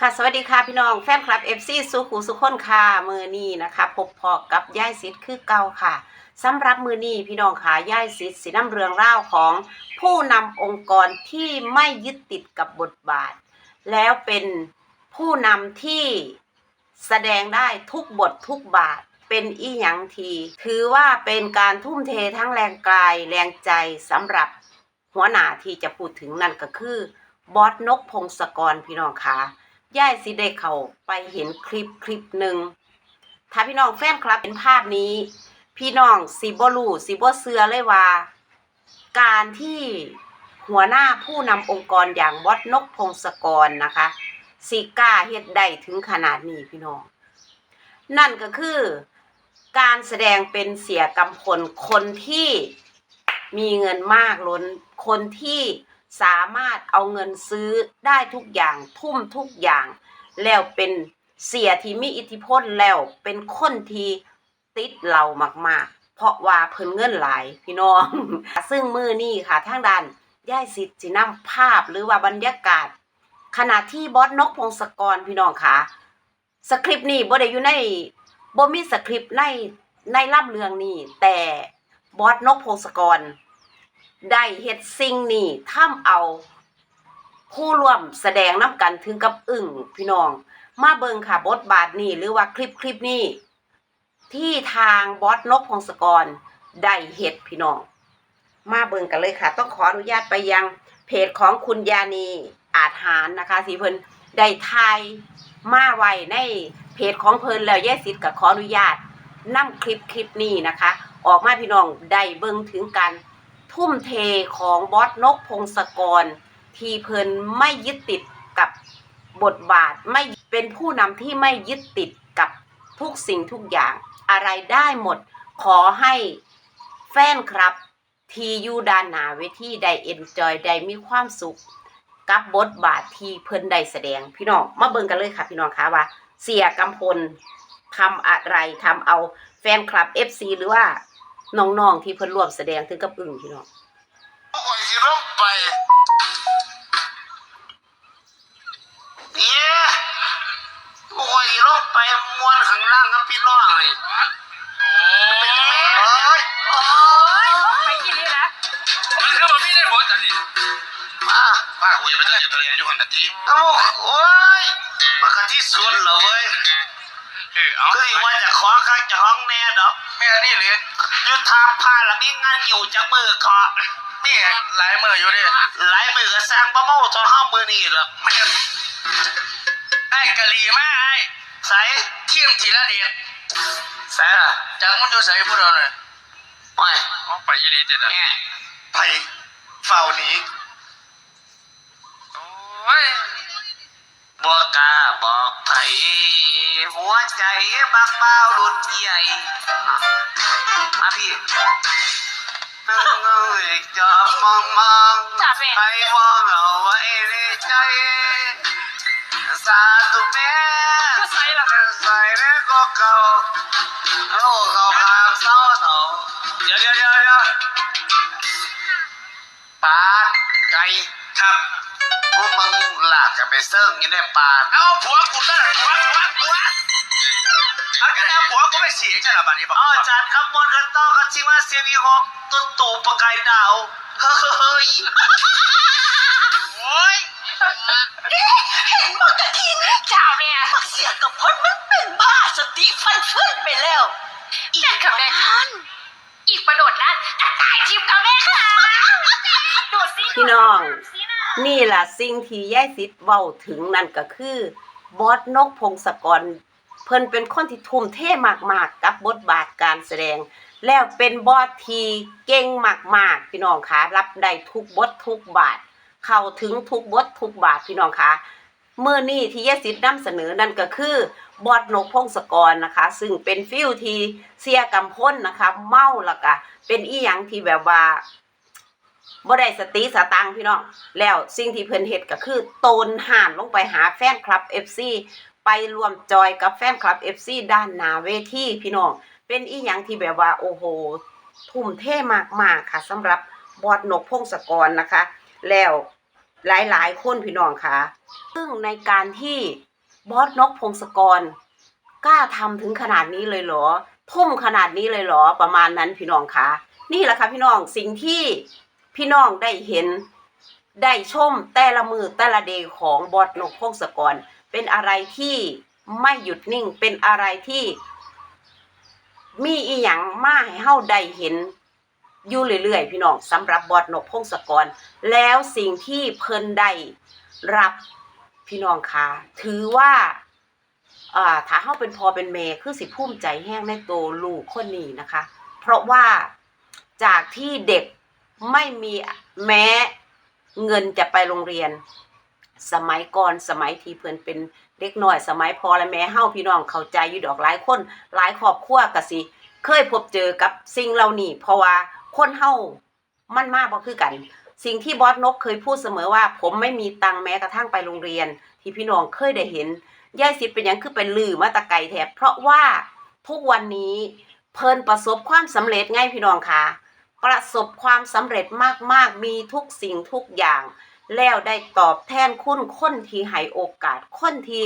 ค่ะสวัสดีค่ะพี่น้องแฟนคลับ FC สุขูสุขคนค่ะมือนี้นะคะพบพอกับย่ายซิดคือเก่าค่ะสำหรับมือนี้พี่น้องค่ะย่ายซิดสีน้ำเรืองเล่าของผู้นำองค์กรที่ไม่ยึดติดกับบทบาท แล้วเป็นผู้นำที่แสดงได้ทุกบททุกบาทเป็นอีหยังที ถือว่าเป็นการทุ่มเททั้งแรงกายแรงใจสำหรับหัวหน้าที่จะพูดถึงนั่นก็คือบอสนกพงศกรพี่น้องค่ะ ย่ายสิได้เขาไปเห็นคลิปคลิปหนึ่งถ้าพี่น้องแฟนคลับเห็นภาพนี้ พี่น้องสิบ่รู้สิบ่เสือเลยว่า การที่หัวหน้าผู้นำองค์กรอย่างวัดนกพงศกรนะคะสิกล้าเฮ็ดได้ถึงขนาดนี้พี่น้อง นั่นก็คือการแสดงเป็นเสียกำพลคนที่มีเงินมากล้นคนที่ สามารถเอาเงินซื้อได้ทุกอย่างทุ่มทุกอย่าง แล้วเป็นเสียที่มีอิทธิพลแล้วเป็นคนที่ติดเรามากๆ เพราะว่าเพิ่นเงินหลายพี่น้อง ซึ่งมือนี่ค่ะทางด้านย่ายสิทธิ์สินำภาพหรือว่าบรรยากาศ ขณะที่บอสนกพงศกรพี่น้องค่ะสคริปต์นี่บ่ได้อยู่ในบ่มีสคริปต์ในในล่ำเรื่องนี้แต่บอสนกพงศกร ได้เฮ็ดสิ่งนี้ทำเอาผู้ร่วมแสดงน้ำกันถึงกับอึ้งพี่น้อง มาเบิงค่ะบทบาทนี้หรือว่าคลิปคลิปนี้ ที่ทางบอสนกพงศกรได้เฮ็ดพี่น้อง มาเบิงกันเลยค่ะ ต้องขออนุญาตไปยังเพจของคุณยานีอาจหารนะคะสีเพิ่นได้ทายมาไว้ในเพจของเพิ่นแล้วแยกสิทธิ์กับขออนุญาตนำคลิปคลิปนี้นะคะ ออกมาพี่น้องได้เบิ่งถึงการ ทุ่มเทของบอสนกพงศกร ทีเพินไม่ยึดติดกับบทบาทไม่เป็นผู้นำที่ไม่ยึดติดกับทุกสิ่งทุกอย่าง อะไรได้หมด ขอให้แฟนครับ ทียูดานหนาเวทีได้เอนจอยได้มีความสุข กับบทบาทที่เพิ่นได้แสดงพี่น้องมาเบิ่งกันเลยค่ะพี่น้องคะว่า เสียกำพลทำอะไรทำเอาแฟนคลับ FC หรือว่า น้องๆที่เพิ่นร่วมแสดงถึงกับอึ้งพี่น้องโอ้ยสิลงไปเนี่ยโอ้ยลงไปมวนข้างล่างกับพี่น้องนี่เป็นจังไงเอ้ยโอ้ยไปกินนี่นะมันคือมันไม่ได้ผลแต่นี่มาป้าคุยไปเรื่อยอยู่ตัวเรียนอยู่คนนาทีเอ้าโอ้ยมากะที่สวนเหรอเว้ยเออเอาคืออีว่าจะขอข้างจะห้องแน่ดอก แม่นี่เลยอยุทาผ้าแล้วมีงานอยู่จากมือเคาะนี่หลายมืออยู่ดิหลายมือก็สร้างบะเมาทอห้ามือนี่หรอกแม่ไอ้กะหรี่มาไอ้ใส่เทียมทีละเดียดใส่ล่ะจากมันอยู่ใส่พวกเราเนี่ยไม่เอาไปยี่ลีเจ็ดอะแง่ไปเฝ้าหนีโอ้ย บอกกล้าบอกไผหัวใจบักเบ้ารุ่นใหญ่มาพี่เอ้ยจอบมองมองใครมองเอาไว้ในใจ สาธุแม่ก็ใส่ละใส่แม่ก็เก่าโอ้เขาพามเศร้าเถาเดี๋ยวเดี๋ยวเดี๋ยวเดี๋ยวปานไก่ครับพว กมึงหลากกันไปเซิ่งอยี่ในปานเอาผัวกูซะผัวผัวผัวเอาก็แล้วผัวกูไม่เสียจะละบาดนี้บอกอ๋อจานคำมวลกันต่อกันชิว่าเสียวีหกต้นตูประกายดาวเฮ้ยโอ้ยเห็นบอกกะทินจ้าแม่เสียกับพ้นมันเป็นบ้าสติฟันฟื้นไปแล้วอีกกับแม่ท่านอีกประโดดนั่นกระต่ายทิมกับแม่ค่ะโดดสิพี่น้องสิ นี่ล่ะสิ่งที่ย่ายสิทธิ์เว้าถึงนั่นก็คือบอสนกพงศกร เพิ่นเป็นคนที่ทุ่มเทมากๆกับบทบาทการแสดง แล้วเป็นบอสทีเก่งมากๆพี่น้องคะรับได้ทุกบททุกบาท เข้าถึงทุกบททุกบาทพี่น้องคะเมื่อนี้ที่ยายสิทธิ์นำเสนอนั่นก็คือบอสนกพงศกรนะคะ ซึ่งเป็นฟิลทีเสียกำพ้นนะคะ เมาแล้วก็เป็นอีหยังที่แบบว่า บ่ได้สติสตังค์พี่น้อง แล้วสิ่งที่เพิ่นเฮ็ดก็คือโตนห่านลงไปหาแฟนคลับ FC ไปรวมจอยกับแฟนคลับ FC ด้านหน้าเวทีพี่น้อง เป็นอีหยังที่แบบว่า โอ้โห ทุ่มเทมากๆค่ะสำหรับบอดนกพงศกรนะคะ แล้วหลายๆคนพี่น้องค่ะ ซึ่งในการที่บอสนกพงศกรกล้าทำถึงขนาดนี้เลยเหรอ ทุ่มขนาดนี้เลยเหรอประมาณนั้นพี่น้องค่ะนี่แหละค่ะพี่น้องสิ่งที่ พี่น้องได้เห็นได้ชมแต่ละมือแต่ละเดย์ของบอสนกพงศกร เป็นอะไรที่ไม่หยุดนิ่งเป็นอะไรที่ มีอีหยังมาให้เฮาได้เห็น อยู่เรื่อยๆพี่น้องสำหรับบอดนกพงศกร แล้วสิ่งที่เพิ่นได้รับพี่น้องคะถือว่าอ่าถ้าเฮาเป็นพอเป็นแม่คือสิภูมิใจแห้งในตัวลูกคนนี้นะคะ เพราะว่าจากที่เด็ก ไม่มีแม้เงินจะไปโรงเรียน สมัยก่อนสมัยที่เพิ่อนเป็นเด็กน้อย สมัยพอและแม่เฮาพี่น้องเข้าใจอยู่ดอกหลายคน หลายครอบครัวก็สิ เคยพบเจอกับสิ่งเหล่านี้เพราะว่าคนเฮามันมากบ่คือกัน สิ่งที่บอสนกเคยพูดเสมอว่า ผมไม่มีตังแม้กระทั่งไปโรงเรียน ที่พี่น้องเคยได้เห็นยายสิทธิ์เป็นหยังคือเป็นลือมาตะไกแถบเพราะว่าทุกวันนี้เพิ่นประสบความสำเร็จไง่ายพี่น้องค่ะ ประสบความสำเร็จมากๆ มีทุกสิ่งทุกอย่าง แล้วได้ตอบแทนคุณคนที่ให้โอกาส คนที่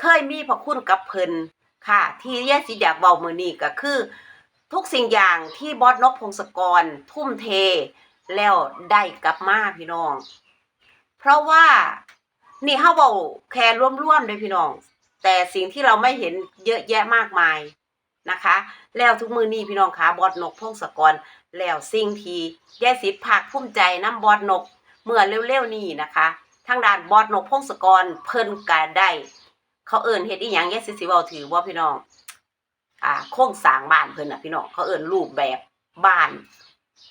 เคยมีพระคุณกับเพิ่นค่ะ ที่แย่สิอยากเว้ามือนี้ก็คือ ทุกสิ่งอย่างที่บอสนกพงศกร ทุ่มเท แล้วได้กลับมาพี่น้อง เพราะว่านี่เฮาเว้าแค่ร่วมๆเลยพี่น้อง แต่สิ่งที่เราไม่เห็นเยอะแยะมากมายนะคะ แล้วทุกมือนี้พี่น้องคะบอสนกพงศกร แล้วสิ่งที่แยสิทธิ์ภาคภูมิใจน้ำบอสนก เมื่อเร็วๆนี้นะคะ ทางด้านบอสนกพงศกรเพิ่นก็ได้ เขาเอิ้นเฮ็ดอีหยังแยสิทธิ์สิเว้าถือว่าพี่น้อง อ่าโครงสร้างบ้านเพิ่นน่ะพี่น้องเขาเอิ้นรูปแบบบ้าน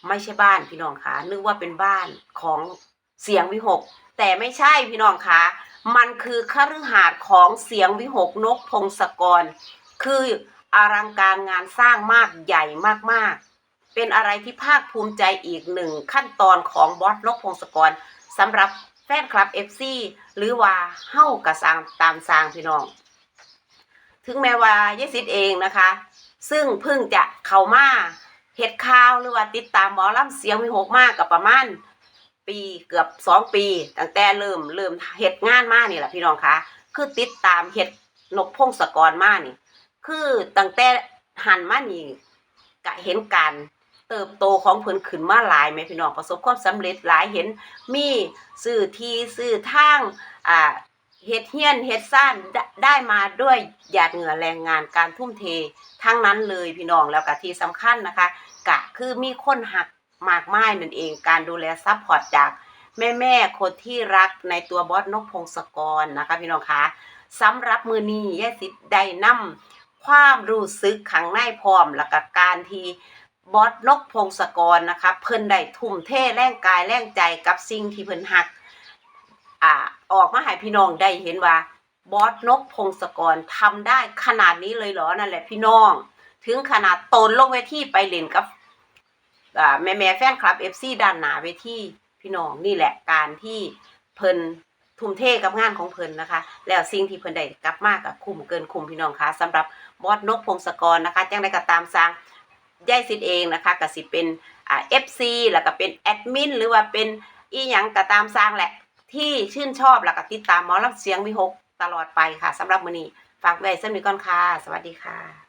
ไม่ใช่บ้านพี่น้องคะนึกว่าเป็นบ้านของเสียงวิหก แต่ไม่ใช่พี่น้องคะมันคือคฤหาสน์ของเสียงวิหกนกพงศกร คืออลังการงานสร้างมากใหญ่มากๆ เป็นอะไรที่ภาคภูมิใจอีกหนึ่งขั้นตอนของบอสนกพงศกรสำหรับแฟนคลับ FC หรือว่าเฮ้ากระสางตามสางพี่น้อง ถึงแม้ว่ายายสิทธิ์เองนะคะ ซึ่งเพิ่งจะเข้ามาเฮ็ดข่าวหรือว่าติดตามหมอลำเสียงวิหกมากกับประมาณปีเกือบสองปี ตั้งแต่เริ่มเริ่มเฮ็ดงานมานี่แหละพี่น้องคะคือติดตามเฮ็ดนกพงศกรมานี่ คือตั้งแต่หันมานี่ก็เห็นการ เติบโตของเพิ่นขึ้นมาหลายแม่พี่น้องประสบความสำเร็จหลายเห็น มีซื้อที่ซื้อทางอ่าเฮ็ดเฮียนเฮ็ดซ่านได้ได้มาด้วยหยาดเหงื่อแรงงานการทุ่มเททั้งนั้นเลยพี่น้องแล้วก็ที่สำคัญนะคะกะคือมีคนหักมากมายนั่นเองการดูแลซัพพอร์ตจากแม่แม่คนที่รักในตัวบอสนกพงศกรนะคะพี่น้องคะสำหรับมือนี้ยายสิทธิ์ได้นำความรู้สึกขังในพร้อมแล้วก็การที่ บอสนกพงศกรนะคะ เพิ่นได้ทุ่มเทแรงกายแรงใจกับสิ่งที่เพิ่นหัก อ่า ออกมาให้พี่น้องได้เห็นว่า บอสนกพงศกรทำได้ขนาดนี้เลยเหรอนั่นแหละพี่น้อง ถึงขนาดตนลงเวทีไปเล่นกับอ่าแม่แม่แฟนคลับเอฟซีด้านหนาเวทีพี่น้องนี่แหละการที่เพิ่นทุ่มเทกับงานของเพิ่นนะคะ แล้วสิ่งที่เพิ่นได้กลับมากกับคุ้มเกินคุ้มพี่น้องคะสำหรับบอสนกพงศกรนะคะ จังได้ก็ตามสร้าง ยายสิทธิ์เองนะคะก็สิเป็นอ่าเอฟซีแล้วก็เป็นแอดมินหรือว่าเป็นอีหยังก็ตามสร้างแหละ ที่ชื่นชอบแล้วก็ติดตามหมอลำเสียงวิหกตลอดไปค่ะสำหรับมื้อนี้ฝากไว้สักนิดก่อนค่ะ สวัสดีค่ะ